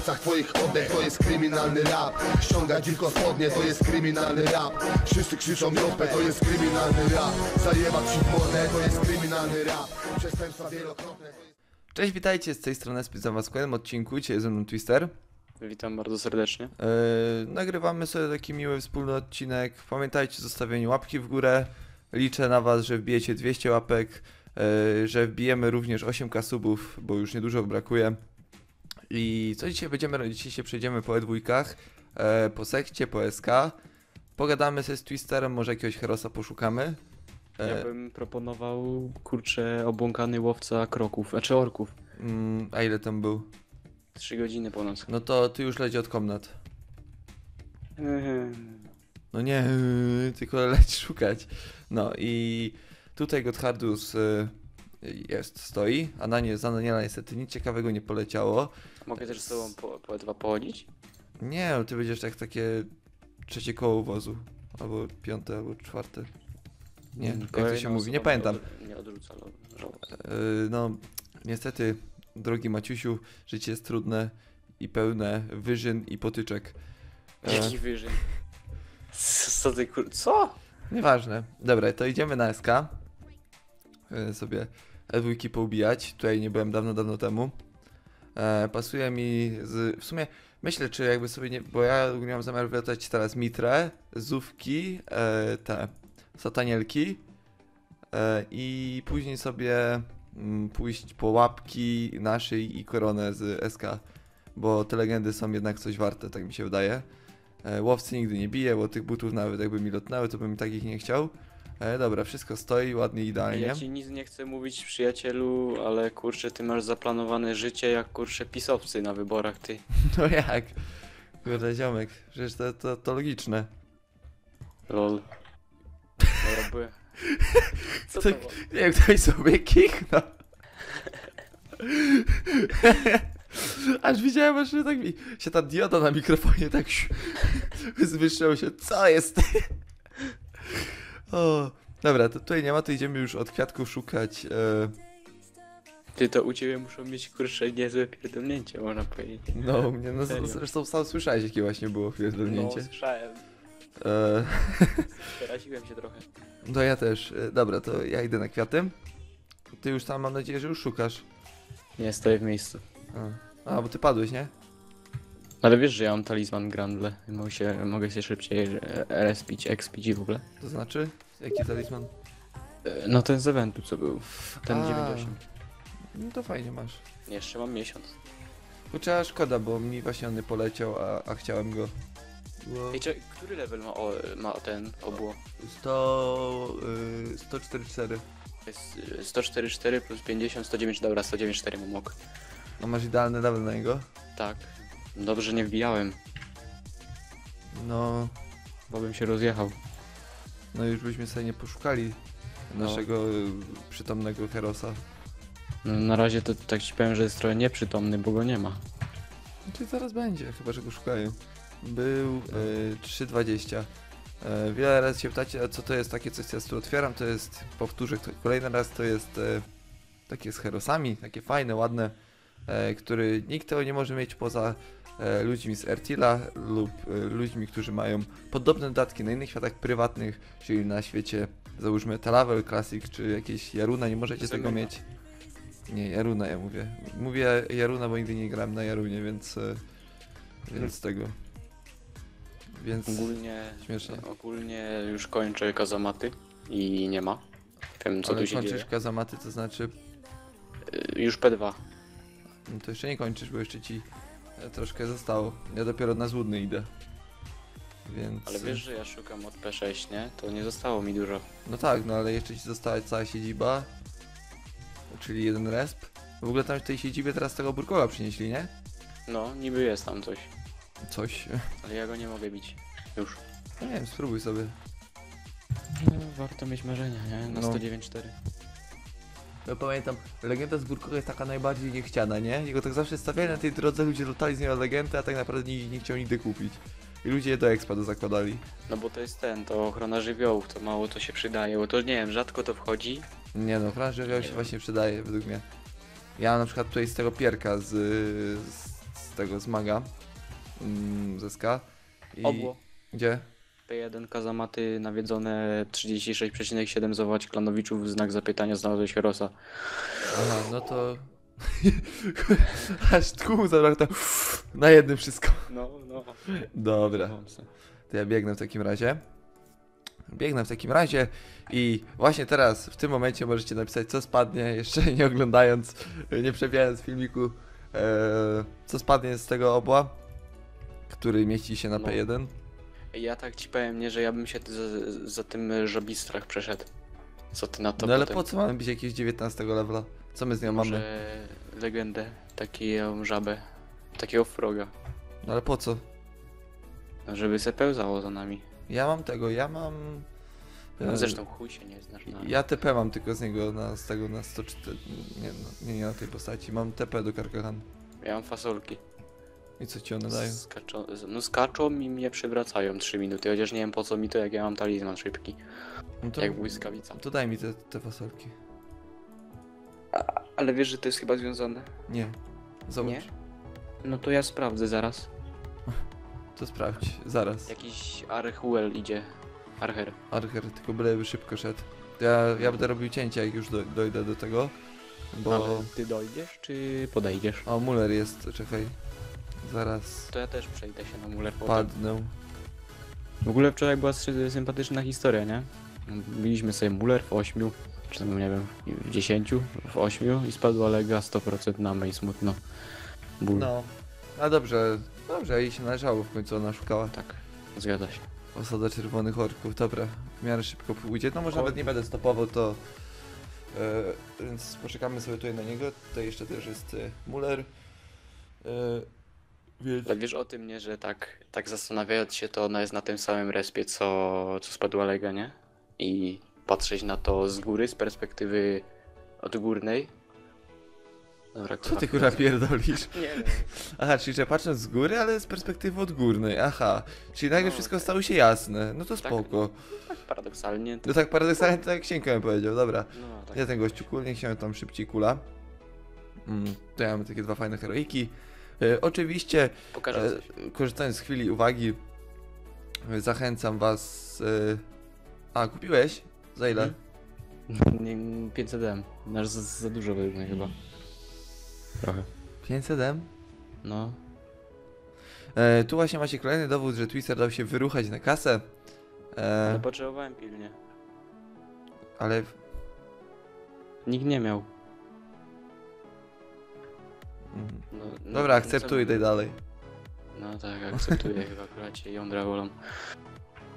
plecach twoich oddech To jest kryminalny rap Ściągać tylko spodnie to jest kryminalny rap Wszyscy krzyczą jopę to jest kryminalny rap Zajebać ci w mordę to jest kryminalny rap Przestępstwa wielokrotne jest... Cześć, witajcie, z tej strony Spizza Was w kolejnym odcinku, dzisiaj jest ze mną Twister. Witam bardzo serdecznie. Yy, nagrywamy sobie taki miły wspólny odcinek. Pamiętajcie o zostawieniu łapki w górę. Liczę na Was, że wbijecie 200 łapek, yy, że wbijemy również 8k subów, bo już niedużo brakuje. I co dzisiaj będziemy robić? Dzisiaj się przejdziemy po E2, yy, po sekcie, po SK. Pogadamy sobie z Twisterem, może jakiegoś herosa poszukamy. Ja E, bym proponował, kurczę, obłąkany łowca kroków, znaczy orków. mm, a ile tam był? Trzy godziny ponoć. No to ty już leci od komnat. No nie, tylko leć szukać. No i tutaj Gotthardus y, jest, stoi, a na nie, za Daniela niestety nic ciekawego nie poleciało. Mogę też z tobą po, po dwa? Nie, no ty będziesz tak takie trzecie koło wozu. Albo piąte, albo czwarte. Nie, jak to Kolejna się mówi, nie pamiętam. od- Nie odrzuca lo- żałobę. Y, no, niestety, drogi Maciusiu, życie jest trudne i pełne wyżyn i potyczek. E, Jaki? Co co ty kur... Co? Nieważne. Dobra, to idziemy na SK. E, sobie E2 poubijać. Tutaj nie byłem dawno, dawno temu. E, pasuje mi z... W sumie myślę, czy jakby sobie nie... Bo ja nie mam zamiar wracać teraz Mitrę, Zówki, e, te Satanielki e, i później sobie mm, pójść po łapki naszej i koronę z SK. Bo te legendy są jednak coś warte, tak mi się wydaje. E, łowcy nigdy nie bije, bo tych butów nawet jakby mi lotnęły, to bym takich nie chciał. E, dobra, wszystko stoi ładnie, idealnie. Ja ci nic nie chcę mówić, przyjacielu, ale kurczę, ty masz zaplanowane życie jak kurczę pisowcy na wyborach, ty. No jak? Kurde, ziomek, przecież to, to, to logiczne. Lol. Dobra, byłem. Co to Tak. było? Nie wiem, ktoś sobie kichnął. Aż widziałem, aż tak mi się ta dioda na mikrofonie tak zwyższyło się. Co jest? O, dobra, to tutaj nie ma, to idziemy już od kwiatków szukać. E, Ty to u ciebie muszą mieć kurczę niezłe pierdolnięcie, można powiedzieć. no, u mnie, no Serio? zresztą sam słyszałeś, jakie właśnie było pierdolnięcie. No, słyszałem. E, Przeraziłem się trochę. No ja też. E, Dobra, to ja idę na kwiaty. Ty już tam mam nadzieję, że już szukasz. Nie, stoję w miejscu. A, A bo ty padłeś, nie? Ale wiesz, że ja mam talizman Grandle. Mogę się, mogę się szybciej respić, expić i w ogóle. To znaczy? Jaki talizman? E, No ten z eventu co był. Ten A. 9.8. No to fajnie masz. Jeszcze mam miesiąc. Kurczę, szkoda, bo mi właśnie on nie poleciał, a, a chciałem go. Było Ej, czekaj, który level ma, o, ma ten obło? 100... Y, 144. To jest e, 104,4 plus 50, 109, dobra, 109,4 mam ok. No masz idealny level na niego? Tak. Dobrze nie wbijałem, No... bo bym się rozjechał. No już byśmy sobie nie poszukali No. naszego y, przytomnego Herosa. No, na razie to tak ci powiem, że jest trochę nieprzytomny, bo go nie ma. Czyli zaraz będzie, chyba że go szukają. Był y, 3.20. Y, wiele razy się pytacie, a co to jest takie coś, co ja tu otwieram, to jest, powtórzę to kolejny raz, to jest y, takie z herosami, takie fajne, ładne, który nikt tego nie może mieć poza y, ludźmi z Ertila lub y, ludźmi, którzy mają podobne dodatki na innych światach prywatnych, czyli na świecie załóżmy Talavel Classic czy jakieś Jaruna, nie możecie tego Zemena. mieć. Nie, Jaruna ja mówię. Mówię Jaruna, bo nigdy nie grałem na Jarunie, więc więc tego. Więc Ogólnie, śmieszne. ogólnie już kończę kazamaty i nie ma. Wiem co Ale tu się kończysz dzieje. kazamaty, to znaczy Y, Już P2. No to jeszcze nie kończysz, bo jeszcze ci e, troszkę zostało. Ja dopiero na złudny idę. Więc. Ale wiesz, że ja szukam od P6, nie? To nie zostało mi dużo. No tak, no ale jeszcze ci została cała siedziba. Czyli jeden resp. W ogóle tam w tej siedzibie teraz tego Burkowa przynieśli, nie? No, niby jest tam coś, Coś. ale ja go nie mogę bić. Już. No nie wiem, spróbuj sobie. No, warto mieć marzenia, nie? Na No. 109.4. Pamiętam, legenda z Burkowa jest taka najbardziej niechciana, nie? Jego tak zawsze stawiali na tej drodze, ludzie lutali z nią legendę, a tak naprawdę nikt nie chciał nigdy kupić. I ludzie je do expa zakładali. No bo to jest ten, to ochrona żywiołów, to mało to się przydaje, bo to nie wiem, rzadko to wchodzi. Nie no, franż żywioł Nie się właśnie przydaje, według mnie. Ja na przykład tutaj z tego pierka z, z, z tego zmaga. Mm. I... Obło. Gdzie? P1 kazamaty nawiedzone 36,7 zawołać klanowiczów, znak zapytania znalazłeś Herosa. Aha, no to... Aż tłum zabrakło. Na jednym wszystko. No, no. Dobra. To ja biegnę w takim razie. Biegnę w takim razie i właśnie teraz, w tym momencie możecie napisać co spadnie, jeszcze nie oglądając, nie przewijając filmiku, e, co spadnie z tego obła, który mieści się na No. P1. Ja tak ci powiem, nie, że ja bym się za, za tym żabistrach przeszedł. Co ty na to No ale potem? po co mamy być jakiegoś 19 levela? Co my z nią mamy? Może legendę, taką żabę, takiego froga. No ale po co? No, żeby se pełzało za nami. Ja mam tego, ja mam... No, e, zresztą chuj się nie znasz na... Ja TP mam tylko z niego na, z tego na 104, nie, no, nie, nie na tej postaci, mam TP do Karkahan. Ja mam fasolki. I co ci one dają? Skaczą, no skaczą i mnie przywracają 3 minuty, chociaż nie wiem po co mi to, jak ja mam talizman szybki. No to, Jak błyskawica. to daj mi te, te fasolki. Ale wiesz, że to jest chyba związane? Nie. Zobacz. Nie? No to ja sprawdzę zaraz. To sprawdź, zaraz. Jakiś Archuel idzie. Archer. Archer, tylko byleby szybko szedł. Ja, ja będę robił cięcia, jak już do, dojdę do tego. Bo... Ale ty dojdziesz, czy podejdziesz? O, Muller jest, czekaj. Zaraz To ja też przejdę się na Muller potem. padnę. W ogóle wczoraj była sy- sympatyczna historia, nie? Biliśmy sobie Muller w 8, czy tam nie wiem, w 10, w 8 i spadła lega 100% na i smutno. Ból. No. A dobrze, dobrze, jej się należało w końcu, ona szukała. Tak, zgadza się. Osada czerwonych orków, dobra. W miarę szybko pójdzie. No może nawet nie będę stopował, to... E, więc poczekamy sobie tutaj na niego. Tutaj jeszcze też jest e, Muller. E, więc... Ale wiesz o tym, nie, że tak, tak zastanawiając się, to ona jest na tym samym respie, co, co spadła lega, nie? I patrzeć na to z góry, z perspektywy odgórnej. Dobra, Co ty kurwa pierdolisz? Nie, nie. Aha, czyli że patrząc z góry, ale z perspektywy odgórnej. Aha. Czyli nagle No, wszystko tak. stało się jasne. No to Tak. spoko. Tak paradoksalnie. To, No tak paradoksalnie to jak Księga mi powiedział, dobra. no, tak. Ja ten gościu kul, niech się tam szybciej kula. Mm, to ja mam takie dwa fajne heroiki. E, oczywiście, e, korzystając z chwili uwagi, zachęcam was... E, a, kupiłeś? Za ile? Nie, 500 M. Nasz za, za dużo według mnie chyba. Trochę. 500 M? No. E, tu właśnie macie kolejny dowód, że Twister dał się wyruchać na kasę. Ale E, potrzebowałem pilnie. ale Nikt nie miał. No, no, Dobra, no, akceptuj, co- daj dalej. No tak, akceptuję chyba akurat cię jądra wolą.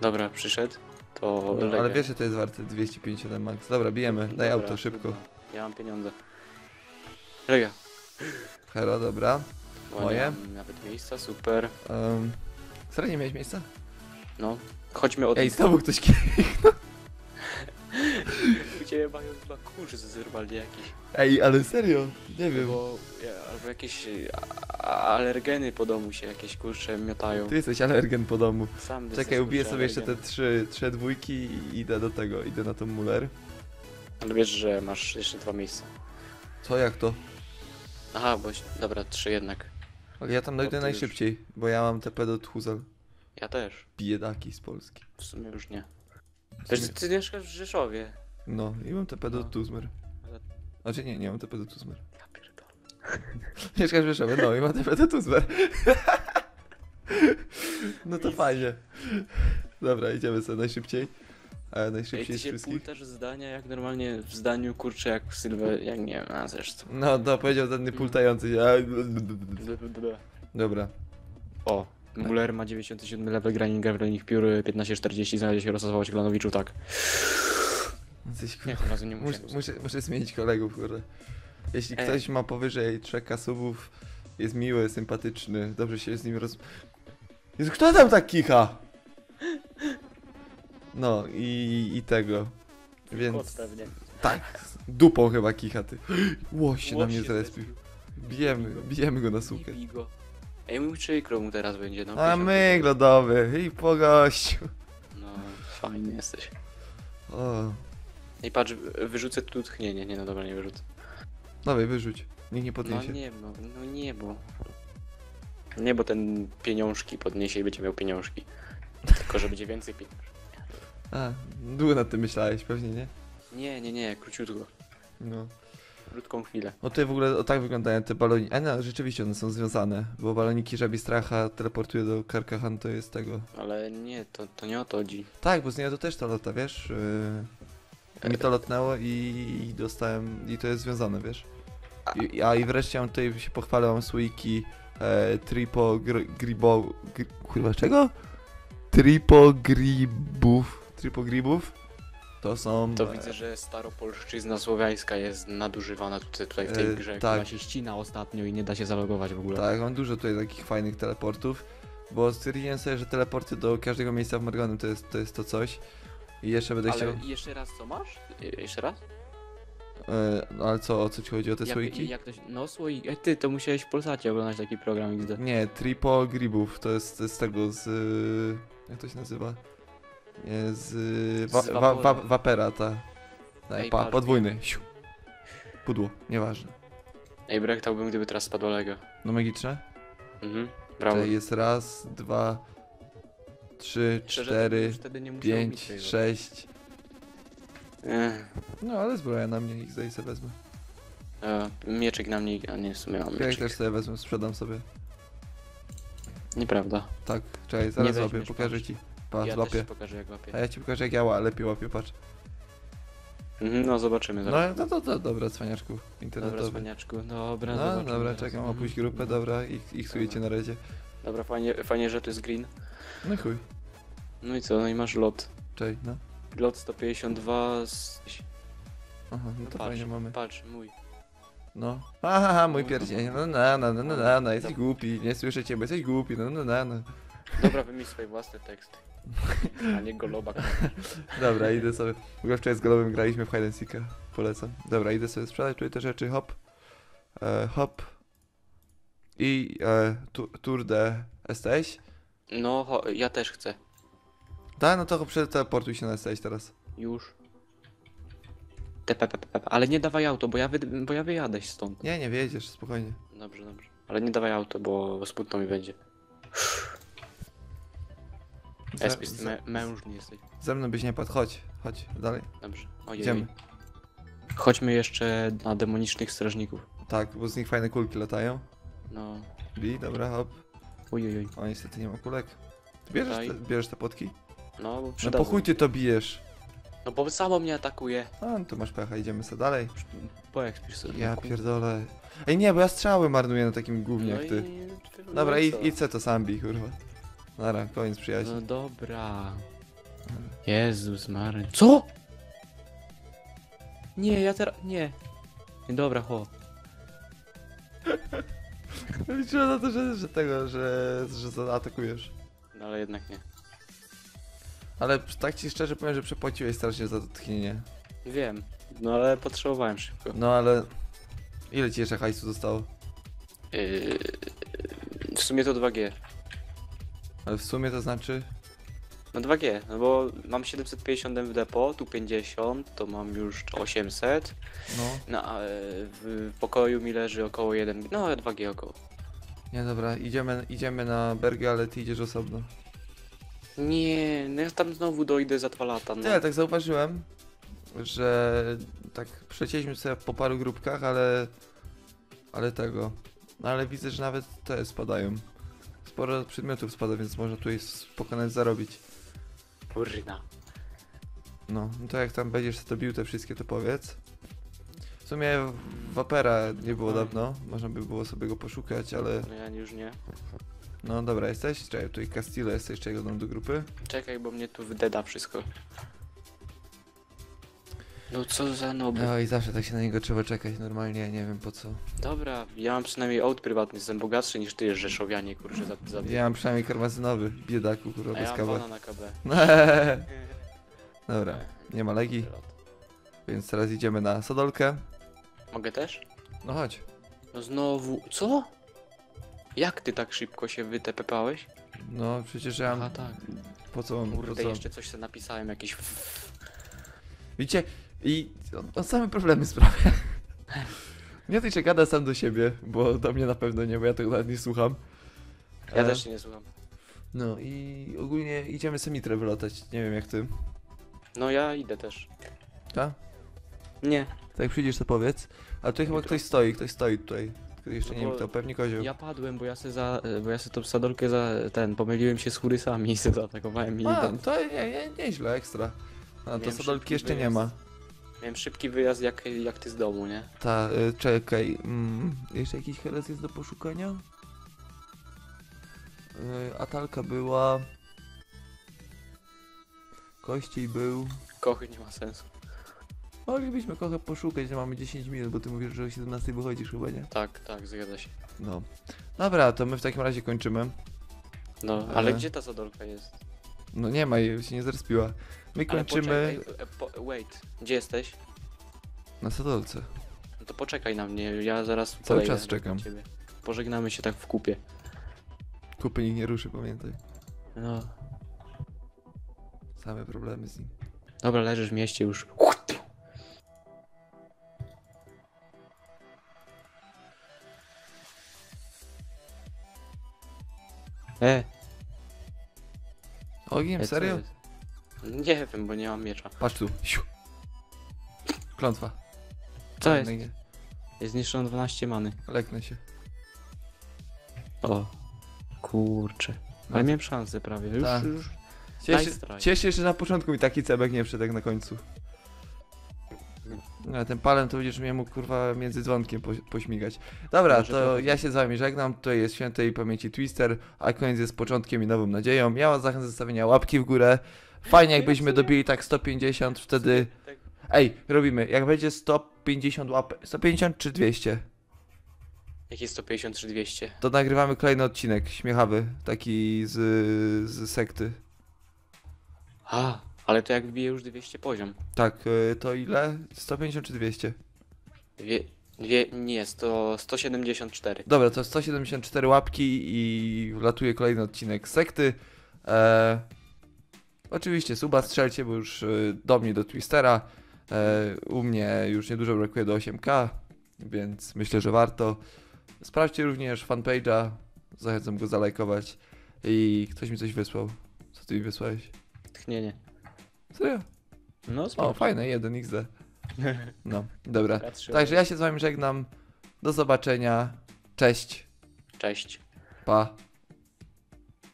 Dobra, przyszedł. To No, ale wiesz, że to jest warte 257 max. Dobra, bijemy, daj Dobra, auto szybko. dobra. Ja mam pieniądze. Lega. Hero, dobra. Moje? Nawet miejsca, super. Um, serio nie miałeś miejsca? No. Chodźmy od Ej, znowu ktoś kie... Mają chyba kurz zerwali jakiś. Ej, ale serio, nie wiem. Albo, ja- albo jakieś a- alergeny po domu się jakieś kurcze miotają. Ty jesteś alergen po domu. Sam Czekaj, jesteś, ubiję kurczę, sobie jeszcze te alergen. trzy, trzy dwójki i idę do tego, idę na tą Muller. Ale wiesz, że masz jeszcze dwa miejsca. Co, jak to? Aha, bo... Dobra, trzy jednak. Ale ja tam dojdę to już- najszybciej, bo ja mam TP do Tchuzel. Ja też. Biedaki z Polski. W sumie już nie. W Też sumie- ty mieszkasz w Rzeszowie. No, i mam TP do No. Tuzmer. Znaczy nie, nie mam TP do Tuzmer. Ja pierdolę. Mieszkasz w Rzeszowie, no i mam TP do Tuzmer. No to fajnie. Dobra, idziemy sobie najszybciej. E, Ej, najszybciej ty z się wszystkich. pultasz zdania jak normalnie w zdaniu, kurczę, jak w Sylwę, jak nie wiem, a zresztą. No, no, powiedział ten niepultający się. a- Dobra. O, Muller ma 97 level, Graninger w linii piór 1540, znajdzie się rozsazować Glanowiczu, tak. Jesteś, Nie, tym razem nie muszę, muszę. muszę, muszę zmienić kolegów, kurde. Jeśli E. ktoś ma powyżej trzech kasubów, jest miły, sympatyczny, dobrze się z nim roz... Jezu, kto tam tak kicha? No i, i tego. Więc Kot pewnie. tak, dupą chyba kicha ty. Łoś się na mnie zrespił. Bijemy, bijemy go na sukę. Go. Ej, mój przykro mu teraz będzie, no. A 50. my glodowy i po gościu. No, fajny jesteś. O, Ej, patrz, wyrzucę tu tchnienie, nie no dobra, nie wyrzucę. dawaj wyrzuć. Niech nie No podniesie. nie, bo, no nie, bo... Nie, bo ten pieniążki podniesie i będzie miał pieniążki. Tylko, że będzie więcej pieniędzy. A, długo nad tym myślałeś, pewnie nie? Nie, nie, nie, króciutko. No. Krótką chwilę. No tutaj w ogóle o tak wyglądają te baloniki. A no, rzeczywiście one są związane, bo baloniki żabi stracha teleportuje do Karkahan, to jest tego. Ale nie, to, to nie o to chodzi. Tak, bo z niej to też to lata, wiesz? Yy, mi to lotnęło i, i dostałem, i to jest związane, wiesz? I, a i wreszcie mam tutaj się pochwalę, mam słoiki e, tripo gr, gribo... Gr, kurwa, czego? Tripo gribów. Tripo gribów? To są... To e, widzę, że staropolszczyzna słowiańska jest nadużywana tutaj, tutaj w tej E, grze. tak. Chyba się ścina ostatnio i nie da się zalogować w ogóle. Tak, mam dużo tutaj takich fajnych teleportów, bo stwierdziłem sobie, że teleporty do każdego miejsca w Morganem to jest to, jest to coś. I jeszcze będę Ale chciał... jeszcze raz co masz? Je- Jeszcze raz? E, no ale co, o co ci chodzi o te jak, słoiki? jak to się... No słoik... E, ty, to musiałeś w Polsacie oglądać taki program XD. Nie, tripo gribów, to jest z tego, z... y, Jak to się nazywa? Nie, z... y, Wa, Z wa, waporu. wa, wapera, ta. Daj, Ej, pa, podwójny. Siu. Pudło, nieważne. Ej, brektałbym, gdyby teraz spadł Lego. No magiczne? Mhm, brawo. To jest raz, dwa, trzy, Szczerze, cztery, już wtedy nie musiał mieć pięć, tego. sześć. Ech, No ale zbroja na mnie, ich sobie wezmę. e, mieczyk na mnie, a nie, w sumie mam Ja mieczyk. też sobie wezmę, sprzedam sobie. Nieprawda. Tak, czekaj, zaraz weźmiesz, łapię, pokażę patrz. ci. Pa, ja złapię. też ci pokażę jak łapię. A ja ci pokażę jak ja ła- lepiej łapię, patrz. Mhm, no zobaczymy No zaraz. to, to, dobra, cwaniaczku dobra, internetowy. cwaniaczku, dobra, No zobaczymy dobra, zaraz. czekam, Mhm. opuść grupę, dobra, ich, ich sujecie na redzie. Dobra, fajnie, fajnie, że to jest green. No i chuj, No i co, no i masz lot. czej, no. Lot 152 z... Aha, no to patrz, fajnie mamy. Patrz, mój. No. Aha, mój pierdzień, no na na na na na na, jesteś głupi, nie słyszę cię, bo jesteś głupi, no na na na. Dobra, wymyśl swoje własne teksty. A nie golobak. Dobra, idę sobie. W ogóle wczoraj z Golowym graliśmy w Hide and Seeka. Polecam. Dobra, idę sobie sprzedać tutaj te rzeczy. Hop. E, hop. I e, tu, Tour de jesteś? No, cho- ja też chcę. Tak, no to przeteleportuj się na jesteś teraz. Już. TPPP. Ale nie dawaj auto, bo ja, wy... bo ja wyjadę stąd. Nie, nie wiedziesz, spokojnie. Dobrze, dobrze. Ale nie dawaj auto, bo smutno mi będzie. Ze, Espis, ty ze, mę mężny jesteś. ze mną byś nie padł, chodź, chodź, dalej. Dobrze. Ojej. Idziemy. Chodźmy jeszcze na demonicznych strażników. Tak, bo z nich fajne kulki latają. No. Bi, dobra, hop. Ojej. O, niestety nie ma kulek. Ty Bierzesz Daj. te, bierzesz te potki? No, bo No po chuj ty to bijesz. No bo samo mnie atakuje. A, no tu masz pecha, idziemy sobie dalej. Po ekspisz sobie. Ja pierdolę. Ej nie, bo ja strzały marnuję na takim gównie No jak ty. i... Dobra, no co? idź se to sam bij, kurwa. Nara, koniec przyjaźni. No dobra. Jezus Mary. Co? Nie, ja teraz... Nie. Nie, Dobra, ho. Liczyłem na to, że, że tego, że, że zaatakujesz. No ale jednak nie. Ale tak ci szczerze powiem, że przepłaciłeś strasznie za to tchnienie. Wiem. No ale potrzebowałem szybko. No ale... Ile ci jeszcze hajsu zostało? Yy, w sumie to 2G. Ale w sumie to znaczy... No 2G, no bo mam 750 w depo, tu 50, to mam już 800. No. No a e, w pokoju mi leży około 1, no 2G około. Nie, dobra, idziemy, idziemy na Bergę, ale ty idziesz osobno. Nie, no ja tam znowu dojdę za 2 lata. No. Nie, tak zauważyłem, że tak przecięliśmy sobie po paru grupkach, ale... Ale tego... No ale widzę, że nawet te spadają. Sporo przedmiotów spada, więc można tutaj spokojnie zarobić. Kurna. No, no to jak tam będziesz to bił te wszystkie, to powiedz. W sumie Vapera nie było dawno, można by było sobie go poszukać, ale... No ja już nie. No dobra, jesteś? Czekaj, tutaj Castillo jest jeszcze jego dam do grupy. Czekaj, bo mnie tu wydeda wszystko. No co za noby. No i zawsze tak się na niego trzeba czekać, normalnie, nie wiem po co. Dobra, ja mam przynajmniej aut prywatny, jestem bogatszy niż ty, Rzeszowianie, kurczę, za, za Ja mam przynajmniej karmazynowy, biedaku, kurwa, A bez ja mam kawy. pana na KB. Dobra, nie ma legi, więc teraz idziemy na Sodolkę. Mogę też? No chodź. No znowu, co? Jak ty tak szybko się wytepepałeś? No przecież ja Aha, mam... tak. Po co mam... Po Kurde, co? jeszcze coś sobie napisałem, jakieś... Widzicie, i on, on same problemy sprawia. Nie ty gada sam do siebie, bo do mnie na pewno nie, bo ja tego nawet nie słucham. Ja E, też się nie słucham. No i ogólnie idziemy semitrę wylotać, nie wiem jak ty. No ja idę też. Tak? Nie. Tak jak przyjdziesz to powiedz. A tutaj chyba ktoś stoi, ktoś stoi tutaj. Tylko jeszcze No nie wiem kto, pewnie kozioł. Ja padłem, bo ja se za, bo ja se tą sadolkę za, ten, pomyliłem się z churysami i se zaatakowałem i A, ten, to nie, nie, nieźle, ekstra. A to Miałem sadolki jeszcze nie wyjazd. Miałem szybki wyjazd jak, jak ty z domu, nie? Ta, y, czekaj. Mm, jeszcze jakiś heres jest do poszukania? Y, Atalka była. Kościej był. Kochy nie ma sensu. Moglibyśmy kochę poszukać, że mamy 10 minut, bo ty mówisz, że o 17 wychodzisz chyba, nie? Tak, tak, zgadza się. No. Dobra, to my w takim razie kończymy. No, ale E. gdzie ta zadolka jest? No nie ma jej, się nie zrespiła. My kończymy poczekaj, e, po, wait, gdzie jesteś? na Sadolce. No to poczekaj na mnie, ja zaraz Cały podejdę czas do czekam. Ciebie. Pożegnamy się tak w kupie. Kupy nikt nie ruszy, pamiętaj. No. Same problemy z nim. dobra, leżysz w mieście już. E, Ogniem, co serio? Nie wiem, bo nie mam miecza. Patrz tu. Siu. Klątwa. Co jest? Nie, Jest zniszczone 12 many. Leknę się. O, kurczę. Ale miałem szansę prawie. Już, Tak. już. Cieszę, się, że na początku mi taki cebek nie wszedł jak na końcu. No, ten palem to będziesz mnie mógł kurwa między dzwonkiem po, pośmigać. Dobra, Może to trochę. ja się z wami żegnam. Tutaj jest świętej pamięci Twister, a koniec jest początkiem i nową nadzieją. Ja was zachęcam do zostawienia łapki w górę. Fajnie jakbyśmy dobili tak 150, wtedy... Tak, Ej, robimy, jak będzie 150 łapek, 150 czy 200, Jakie 150 czy 200? to nagrywamy kolejny odcinek, śmiechawy, taki z, z sekty. A, ale to jak wbije już 200 poziom. Tak, y, to ile? 150 czy 200? Dwie, dwie, nie, 100, 174. Dobra, to 174 łapki i wlatuje kolejny odcinek sekty. E, oczywiście suba strzelcie, bo już y, do mnie do Twistera. E, u mnie już niedużo brakuje do 8k, więc myślę, że warto. Sprawdźcie również fanpage'a, zachęcam go zalajkować. I ktoś mi coś wysłał. Co ty mi wysłałeś? Tchnienie. Serio? No, O, fajne, 1 XD. No, dobra. Także ja się z wami żegnam. Do zobaczenia. Cześć. Cześć. Pa.